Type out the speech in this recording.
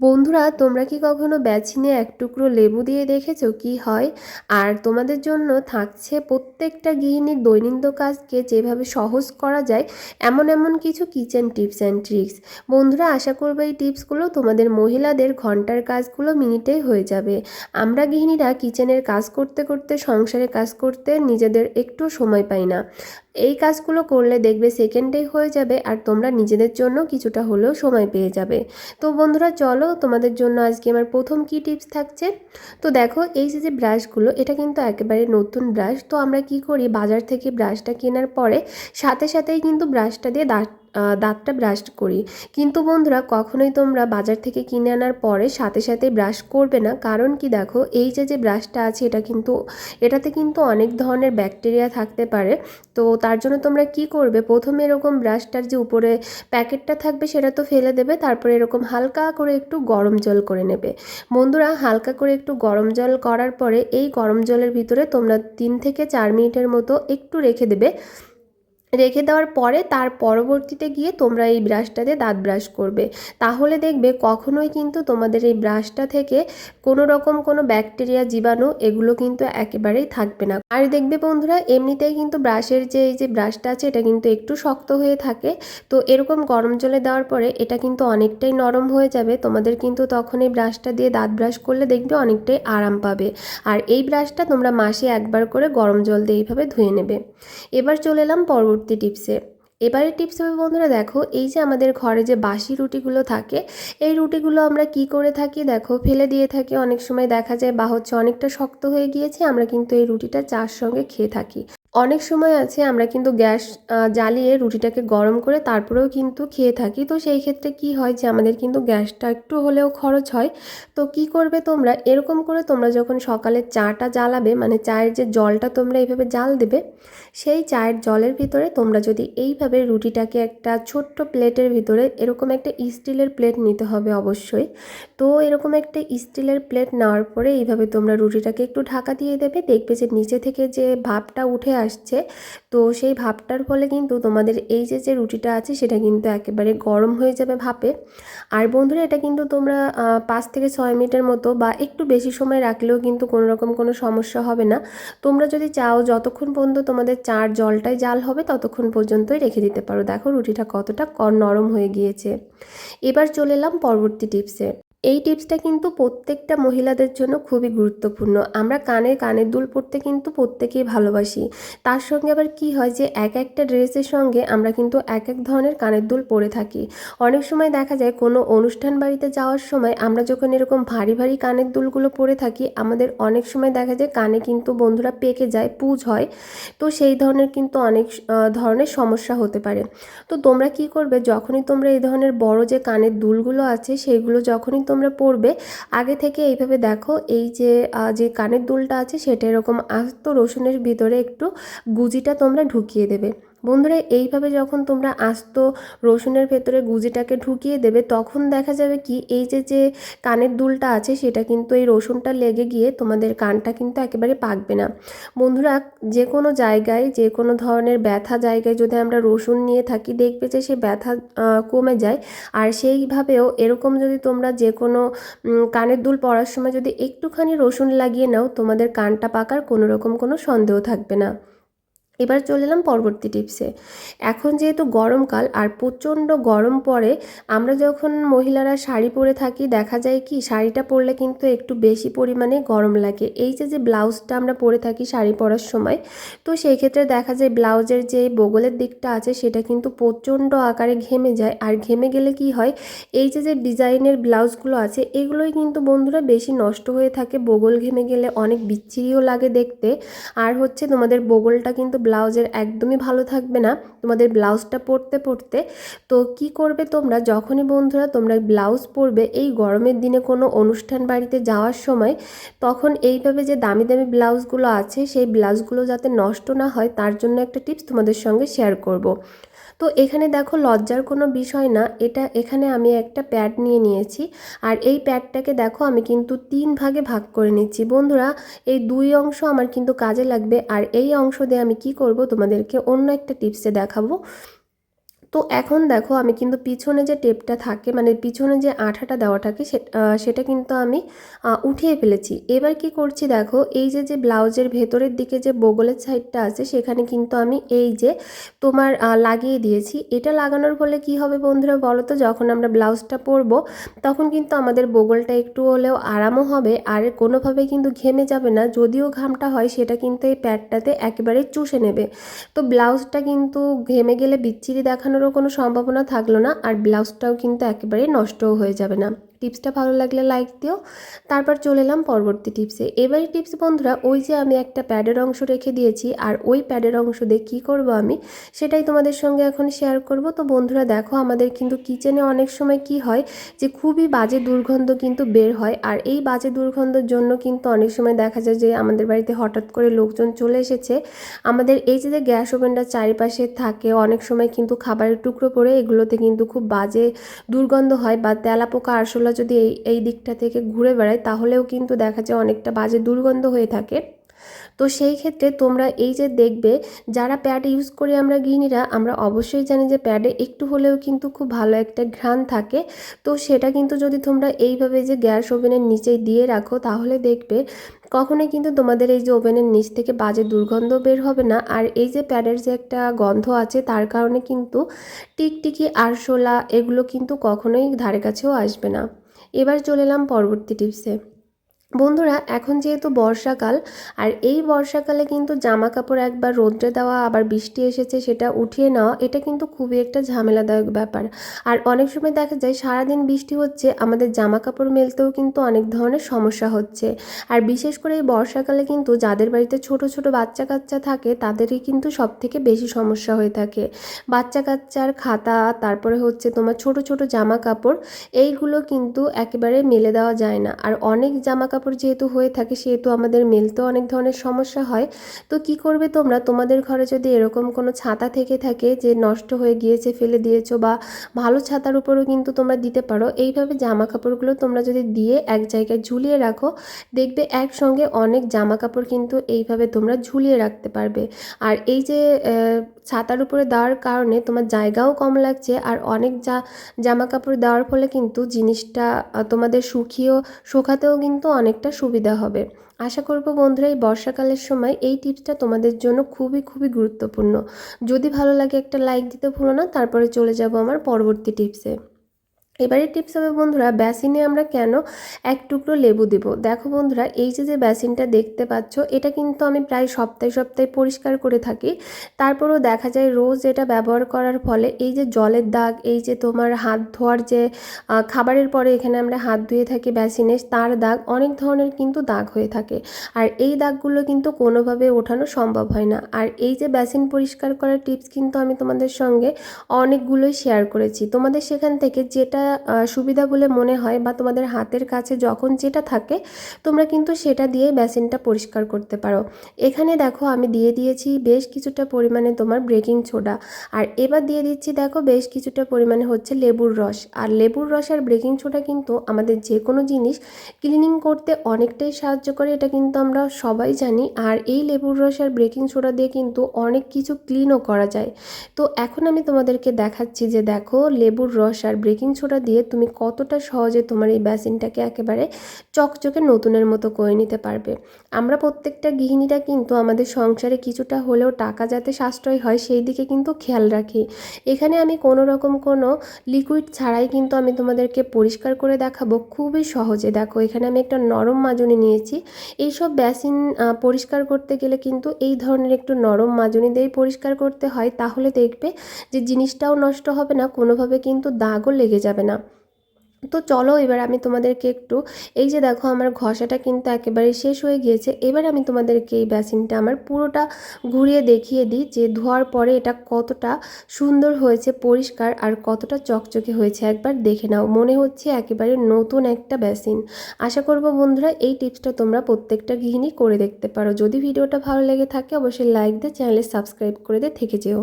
বন্ধুরা, তোমরা কি কখনো বেছিনে এক টুকরো লেবু দিয়ে দেখেছ কি হয়? আর তোমাদের জন্য থাকছে প্রত্যেকটা গৃহিণীর দৈনন্দিন কাজকে যেভাবে সহজ করা যায়, এমন এমন কিছু কিচেন টিপস অ্যান্ড ট্রিক্স। বন্ধুরা, আশা করব এই টিপসগুলো তোমাদের মহিলাদের ঘণ্টার কাজগুলো মিনিটেই হয়ে যাবে। আমরা গৃহিণীরা কিচেনের কাজ করতে করতে, সংসারের কাজ করতে নিজেদের একটু সময় পাই না। এই কাজগুলো করলে দেখবে সেকেন্ডেই হয়ে যাবে আর তোমরা নিজেদের জন্য কিছুটা হলেও সময় পেয়ে যাবে। তো বন্ধুরা, চলো তোমাদের জন্য আজকে আমার প্রথম কি টিপস থাকছে। তো দেখো, এই যে যে ব্রাশগুলো এটা কিন্তু একেবারে নতুন ব্রাশ তো আমরা কি করি, বাজার থেকে ব্রাশটা কেনার পরে সাথে সাথেই কিন্তু ব্রাশটা দিয়ে দাঁত দাঁতটা ব্রাশ করি। কিন্তু বন্ধুরা, কখনোই তোমরা বাজার থেকে কিনে আনার পরে সাথে সাথে ব্রাশ করবে না। কারণ কি দেখো, এই যে যে ব্রাশটা আছে, এটা কিন্তু, এটাতে কিন্তু অনেক ধরনের ব্যাকটেরিয়া থাকতে পারে। তো তার জন্য তোমরা কি করবে, প্রথমে এরকম ব্রাশটার যে উপরে প্যাকেটটা থাকবে, সেটা তো ফেলে দেবে। তারপরে এরকম হালকা করে একটু গরম জল করে নেবে। বন্ধুরা, হালকা করে একটু গরম জল করার পরে, এই গরম জলের ভিতরে তোমরা তিন থেকে চার মিনিটের মতো একটু রেখে দেবে। রেখে দেওয়ার পরে তার পরবর্তীতে গিয়ে তোমরা এই ব্রাশটা দিয়ে দাঁত ব্রাশ করবে। তাহলে দেখবে কখনোই কিন্তু তোমাদের এই ব্রাশটা থেকে কোনো রকম কোনো ব্যাকটেরিয়া, জীবাণু এগুলো কিন্তু একেবারেই থাকবে না। আর দেখবে বন্ধুরা, এমনিতেই কিন্তু ব্রাশের যে এই যে ব্রাশটা আছে, এটা কিন্তু একটু শক্ত হয়ে থাকে। তো এরকম গরম জলে দেওয়ার পরে এটা কিন্তু অনেকটাই নরম হয়ে যাবে। তোমাদের কিন্তু তখন এই ব্রাশটা দিয়ে দাঁত ব্রাশ করলে দেখবে অনেকটাই আরাম পাবে। আর এই ব্রাশটা তোমরা মাসে একবার করে গরম জল দিয়ে এইভাবে ধুয়ে নেবে। এবার চলে এলাম পরবর্তী পরবর্তী টিপসে। এবারে টিপস হবে বন্ধুরা দেখো, এই যে আমাদের ঘরে যে বাসি রুটিগুলো থাকে, এই রুটিগুলো আমরা কি করে থাকি দেখো, ফেলে দিয়ে থাকি। অনেক সময় দেখা যায় বা হচ্ছে অনেকটা শক্ত হয়ে গিয়েছে, আমরা কিন্তু এই রুটিটা চার সঙ্গে খেয়ে থাকি। অনেক সময় আছে, আমরা কিন্তু গ্যাস জ্বালিয়ে রুটিটাকে গরম করে তারপরেও কিন্তু খেয়ে থাকি। তো সেই ক্ষেত্রে কি হয় যে, আমাদের কিন্তু গ্যাসটা একটু হলেও খরচ হয়। তো কি করবে তোমরা? এরকম করে তোমরা যখন সকালে চাটা জ্বালাবে মানে চায়ের যে জলটা তোমরা এইভাবে জাল দেবে, সেই চায়ের জলের ভিতরে তোমরা যদি এইভাবে রুটিটাকে একটা ছোট্ট প্লেটের ভিতরে, এরকম একটা স্টিলের প্লেট নিতে হবে অবশ্যই। তো এরকম একটা স্টিলের প্লেট নেওয়ার পরে এইভাবে তোমরা রুটিটাকে একটু ঢাকা দিয়ে দেবে, দেখবে যে নিচে থেকে যে ভাবটা উঠে আসছে। তো সেই ভাপটার ফলে কিন্তু তোমাদের এই যে যে রুটিটা আছে, সেটা কিন্তু একেবারে গরম হয়ে যাবে ভাপে। আর বন্ধুরা, এটা কিন্তু তোমরা পাঁচ থেকে ছয় মিনিটের মতো বা একটু বেশি সময় রাখলেও কিন্তু কোনো রকম কোনো সমস্যা হবে না। তোমরা যদি চাও, যতক্ষণ পর্যন্ত তোমাদের চার জলটাই জাল হবে, ততক্ষণ পর্যন্তই রেখে দিতে পারো। দেখো রুটিটা কতটা নরম হয়ে গিয়েছে। এবার চলে এলাম পরবর্তী টিপসে। এই টিপসটা কিন্তু প্রত্যেকটা মহিলাদের জন্য খুবই গুরুত্বপূর্ণ। আমরা কানে কানের দুল পরতে কিন্তু প্রত্যেকেই ভালোবাসি। তার সঙ্গে আবার কি হয় যে, এক একটা ড্রেসের সঙ্গে আমরা কিন্তু এক এক ধরনের কানের দুল পরে থাকি। অনেক সময় দেখা যায় কোনো অনুষ্ঠান বাড়িতে যাওয়ার সময় আমরা যখন এরকম ভারী ভারী কানের দুলগুলো পরে থাকি, আমাদের অনেক সময় দেখা যায় কানে কিন্তু বন্ধুরা পেকে যায়, পুজ হয়। তো সেই ধরনের কিন্তু অনেক ধরনের সমস্যা হতে পারে। তো তোমরা কি করবে? যখনই তোমরা এই ধরনের বড় যে কানের দুলগুলো আছে সেইগুলো যখনই তোমরা পরবে আগে থেকে এইভাবে দেখো, এই যে যে কানের দুলটা আছে, সেটা এরকম আস্ত রসুনের ভিতরে একটু গুজিটা তোমরা ঢুকিয়ে দেবে। বন্ধুরা, এইভাবে যখন তোমরা আস্ত রসুনের ভেতরে গুজিটাকে ঢুকিয়ে দেবে, তখন দেখা যাবে কি, এই যে যে কানের দুলটা আছে, সেটা কিন্তু এই রসুনটা লেগে গিয়ে তোমাদের কানটা কিন্তু একেবারে পাকবে না। বন্ধুরা যে কোনো জায়গায় যে কোনো ধরনের ব্যথা জায়গায় যদি আমরা রসুন নিয়ে থাকি, দেখবে যে সে ব্যথা কমে যায়। আর সেইভাবেও এরকম যদি তোমরা যে কোনো কানের দুল পরার সময় যদি একটুখানি রসুন লাগিয়ে নাও, তোমাদের কানটা পাকার কোনো রকম কোনো সন্দেহ থাকবে না। এবার চলে এলাম পরবর্তী টিপসে। এখন যেহেতু গরমকাল আর প্রচণ্ড গরম পড়ে, আমরা যখন মহিলারা শাড়ি পরে থাকি, দেখা যায় কি শাড়িটা পরলে কিন্তু একটু বেশি পরিমাণে গরম লাগে। এই যে যে ব্লাউজটা আমরা পরে থাকি শাড়ি পরার সময়, তো সেই ক্ষেত্রে দেখা যায় ব্লাউজের যে বগলের দিকটা আছে, সেটা কিন্তু প্রচণ্ড আকারে ঘেমে যায়। আর ঘেমে গেলে কি হয়, এই যে যে ডিজাইনের ব্লাউজগুলো আছে, এগুলোই কিন্তু বন্ধুরা বেশি নষ্ট হয়ে থাকে। বগল ঘেমে গেলে অনেক বিচ্ছিরিও লাগে দেখতে। আর হচ্ছে তোমাদের বগলটা কিন্তু ব্লাউজের একদমই ভালো থাকবে না তোমাদের ব্লাউজটা পরতে পরতে তো কি করবে তোমরা যখনই বন্ধুরা তোমরা ব্লাউজ পরবে, এই গরমের দিনে কোনো অনুষ্ঠান বাড়িতে যাওয়ার সময় তখন এইভাবে যে দামি দামি ব্লাউজগুলো আছে, সেই ব্লাউজগুলো যাতে নষ্ট না হয়, তার জন্য একটা টিপস তোমাদের সঙ্গে শেয়ার করব। তো এখানে দেখো লজ্জার কোনো বিষয় না, এটা এখানে আমি একটা প্যাড নিয়ে নিয়েছি। আর এই প্যাডটাকে দেখো আমি কিন্তু তিন ভাগে ভাগ করে নিচ্ছি। বন্ধুরা, এই দুই অংশ আমার কিন্তু কাজে লাগবে। আর এই অংশ দিয়ে আমি কি করব তোমাদেরকে অন্য একটা টিপসে দেখাবো। তো এখন দেখো আমি কিন্তু পিছনে যে টেপটা থাকে মানে পিছনে যে আঠাটা দেওয়া থাকে সেটা কিন্তু আমি উঠিয়ে ফেলেছি। এবার কি করছি দেখো, এই যে যে ব্লাউজের ভেতরের দিকে যে বগলের সাইডটা আছে, সেখানে কিন্তু আমি এই যে তোমার লাগিয়ে দিয়েছি। এটা লাগানোর ফলে কি হবে বন্ধুরা বলো তো যখন আমরা ব্লাউজটা পরবো, তখন কিন্তু আমাদের বগলটা একটু হলেও আরামও হবে, আর কোনোভাবে কিন্তু ঘেমে যাবে না। যদিও ঘামটা হয়, সেটা কিন্তু এই প্যাডটাতে একেবারে চুষে নেবে। তো ব্লাউজটা কিন্তু ঘেমে গেলে বিচ্ছিরি দেখানোরও কোনো সম্ভাবনা থাকল না আর ব্লাউজটাও কিন্তু একেবারে নষ্টও হয়ে যাবে না। টিপসটা ভালো লাগলে লাইক দিও। তারপর চলে এলাম পরবর্তী টিপসে। এবারে টিপস বন্ধুরা, ওই যে আমি একটা প্যাডের অংশ রেখে দিয়েছি, আর ওই প্যাডের অংশ দিয়ে কী করব আমি, সেটাই তোমাদের সঙ্গে এখন শেয়ার করব। তো বন্ধুরা, দেখো আমাদের কিন্তু কিচেনে অনেক সময় কি হয় যে, খুবই বাজে দুর্গন্ধ কিন্তু বের হয়, আর এই বাজে দুর্গন্ধের জন্য কিন্তু অনেক সময় দেখা যায় যে, আমাদের বাড়িতে হঠাৎ করে লোকজন চলে এসেছে। আমাদের এই যে গ্যাস ওভেনটা চারিপাশে থাকে, অনেক সময় কিন্তু খাবারের টুকরো পড়ে, এগুলোতে কিন্তু খুব বাজে দুর্গন্ধ হয় বা তেলা পোকা আরশোলা যদি এই এই দিকটা থেকে ঘুরে বেড়াই তাহলেও কিন্তু দেখা যায় অনেকটা বাজে দুর্গন্ধ হয়ে থাকে। তো সেই ক্ষেত্রে তোমরা এই যে দেখবে, যারা প্যাড ইউজ করি আমরা গৃহিণীরা, আমরা অবশ্যই জানি যে প্যাডে একটু হলেও কিন্তু খুব ভালো একটা ঘ্রাণ থাকে। তো সেটা কিন্তু যদি তোমরা এইভাবে যে গ্যাস ওভেনের নিচে দিয়ে রাখো, তাহলে দেখবে কখনোই কিন্তু তোমাদের এই যে ওভেনের নিচ থেকে বাজে দুর্গন্ধ বের হবে না। আর এই যে প্যাডের যে একটা গন্ধ আছে, তার কারণে কিন্তু টিকটিকি, আরশোলা, এগুলো কিন্তু কখনোই ধারে কাছেও আসবে না। এবার চলে এলাম পরবর্তী টিপসে বন্ধুরা, এখন যেহেতু বর্ষাকাল, আর এই বর্ষাকালে কিন্তু জামা কাপড় একবার রোদ্রে দেওয়া, আবার বৃষ্টি এসেছে, সেটা উঠিয়ে নেওয়া, এটা কিন্তু খুবই একটা ঝামেলাদায়ক ব্যাপার। আর অনেক সময় দেখা যায়, সারাদিন বৃষ্টি হচ্ছে, আমাদের জামা কাপড় মেলতেও কিন্তু অনেক ধরনের সমস্যা হচ্ছে। আর বিশেষ করে এই বর্ষাকালে কিন্তু যাদের বাড়িতে ছোট ছোট বাচ্চা কাচ্চা থাকে, তাদেরই কিন্তু সব থেকে বেশি সমস্যা হয়ে থাকে। বাচ্চা কাচ্চার খাতা, তারপরে হচ্ছে তোমার ছোট ছোট জামা কাপড় এইগুলো কিন্তু একেবারে মেলে দেওয়া যায় না। আর অনেক জামা কাপড় যেহেতু হয়ে থাকে, সেহেতু আমাদের মেলতেও অনেক ধরনের সমস্যা হয়। তো কি করবে তোমরা? তোমাদের ঘরে যদি এরকম কোনো ছাতা থেকে থাকে যে নষ্ট হয়ে গিয়েছে, ফেলে দিয়েছ বা ভালো ছাতার উপরেও কিন্তু তোমরা দিতে পারো, এইভাবে জামা কাপড়গুলো তোমরা যদি দিয়ে এক জায়গায় ঝুলিয়ে রাখো, দেখবে একসঙ্গে অনেক জামা কাপড় কিন্তু এইভাবে তোমরা ঝুলিয়ে রাখতে পারবে। আর এই যে ছাতার উপরে দেওয়ার কারণে তোমার জায়গাও কম লাগছে আর অনেক যা জামা কাপড় দেওয়ার ফলে কিন্তু জিনিসটা তোমাদের শুকিয়েও শোকাতেও কিন্তু অনেকটা সুবিধা হবে। আশা করব বন্ধুরা এই বর্ষাকালের সময় এই টিপসটা তোমাদের জন্য খুবই খুবই গুরুত্বপূর্ণ। যদি ভালো লাগে একটা লাইক দিতে ভুলো না, তারপরে চলে যাব আমার পরবর্তী টিপসে। এবারে টিপস হবে বন্ধুরা বেসিনে আমরা কেন এক টুকরো লেবু দেব? দেখো বন্ধুরা, এই যে যে বেসিনটা দেখতে পাচ্ছ, এটা কিন্তু আমি প্রায় সপ্তাহে সপ্তাহে পরিষ্কার করে থাকি। তারপরেও দেখা যায় রোজ এটা ব্যবহার করার ফলে এই যে জলের দাগ, এই যে তোমার হাত ধোয়ার যে খাবারের পরে এখানে আমরা হাত ধুয়ে থাকি বেসিনে তার দাগ অনেক ধরনের কিন্তু দাগ হয়ে থাকে। আর এই দাগগুলো কিন্তু কোনোভাবে ওঠানো সম্ভব হয় না। আর এই যে বেসিন পরিষ্কার করার টিপস কিন্তু আমি তোমাদের সঙ্গে অনেকগুলোই শেয়ার করেছি। তোমাদের সেখান থেকে যেটা সুবিধা বলে মনে হয় বা তোমাদের হাতের কাছে যখন যেটা থাকে, তোমরা কিন্তু সেটা দিয়ে বেসিনটা পরিষ্কার করতে পারো। এখানে দেখো আমি দিয়ে দিয়েছি বেশ কিছুটা পরিমাণে তোমার ব্রেকিং সোডা আর এবার দিয়ে দিচ্ছি দেখো বেশ কিছুটা পরিমাণে হচ্ছে লেবুর রস। আর লেবুর রস আর ব্রেকিং সোডা কিন্তু আমাদের যে কোনো জিনিস ক্লিনিং করতে অনেকটাই সাহায্য করে, এটা কিন্তু আমরা সবাই জানি। আর এই লেবুর রস আর ব্রেকিং সোডা দিয়ে কিন্তু অনেক কিছু ক্লিনও করা যায়। তো এখন আমি তোমাদেরকে দেখাচ্ছি যে দেখো লেবুর রস আর ব্রেকিং সোডা মশলা দিয়ে তুমি কতটা সহজে তোমার এই বেসিনটাকে একেবারে চকচকে নতুনের মতো করে নিতে পারবে। আমরা প্রত্যেকটা গৃহিণীরা কিন্তু আমাদের সংসারে কিছুটা হলেও টাকা যাতে সাশ্রয় হয়, সেই দিকে কিন্তু খেয়াল রাখি। এখানে আমি কোনো রকম কোনো লিকুইড ছাড়াই কিন্তু আমি তোমাদেরকে পরিষ্কার করে দেখাবো, খুবই সহজে। দেখো, এখানে আমি একটা নরম মাজনি নিয়েছি। এইসব বেসিন পরিষ্কার করতে গেলে কিন্তু এই ধরনের একটু নরম মাজনি দিয়েই পরিষ্কার করতে হয়, তাহলে দেখবে যে জিনিসটাও নষ্ট হবে না, কোনোভাবে কিন্তু দাগও লেগে যাবে না। তো চলো এবার আমি তোমাদেরকে একটু, এই যে দেখো আমার ঘষাটা কিন্তু একেবারে শেষ হয়ে গিয়েছে, এবার আমি তোমাদেরকে এই বেসিনটা আমার পুরোটা ঘুরিয়ে দেখিয়ে দিই যে ধোয়ার পরে এটা কতটা সুন্দর হয়েছে, পরিষ্কার আর কতটা চকচকে হয়েছে, একবার দেখে নাও, মনে হচ্ছে একেবারে নতুন একটা বেসিন। আশা করব বন্ধুরা এই টিপসটা তোমরা প্রত্যেকটা গৃহিণী করে দেখতে পারো, যদি ভিডিওটা ভালো লেগে থাকে অবশ্যই লাইক দিয়ে চ্যানেলে সাবস্ক্রাইব করে দিয়ে থেকে যেও।